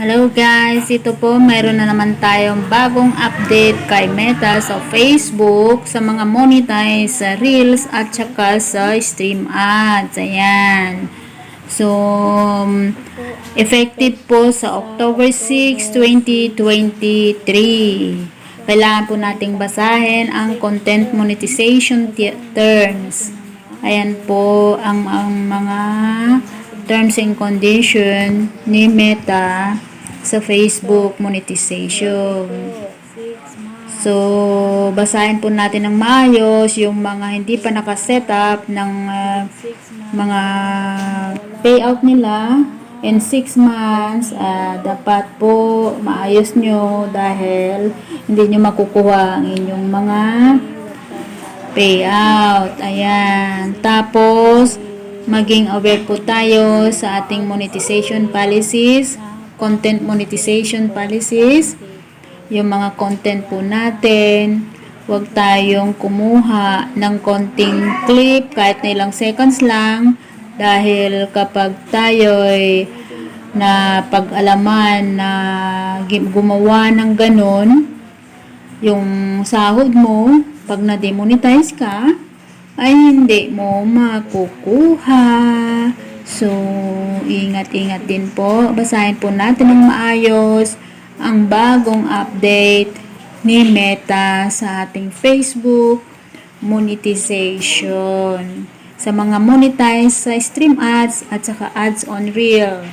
Hello guys, ito po mayroon na naman tayong bagong update kay Meta sa Facebook sa mga monetize sa Reels at saka sa stream ads. Ayan. So, um, effective po sa October 6, 2023. Kailangan po nating basahin ang content monetization ti- terms. Ayan po ang, ang mga terms and condition ni Meta sa Facebook monetization. So, basahin po natin ng maayos yung mga hindi pa nakasetup ng ah, mga payout nila in 6 months. ah, dapat po maayos nyo dahil hindi nyo makukuha ang inyong mga payout. Ayan. Tapos, maging aware po tayo sa ating monetization policies, content monetization policies, yung mga content po natin, huwag tayong kumuha ng konting clip kahit na ilang seconds lang dahil kapag tayo'y na pag-alaman na gumawa ng ganun, yung sahod mo, pag na-demonetize ka, ay hindi mo makukuha. So, ingat-ingat din po. Basahin po natin ng maayos ang bagong update ni Meta sa ating Facebook monetization. Sa mga monetize sa stream ads at saka ads on reel.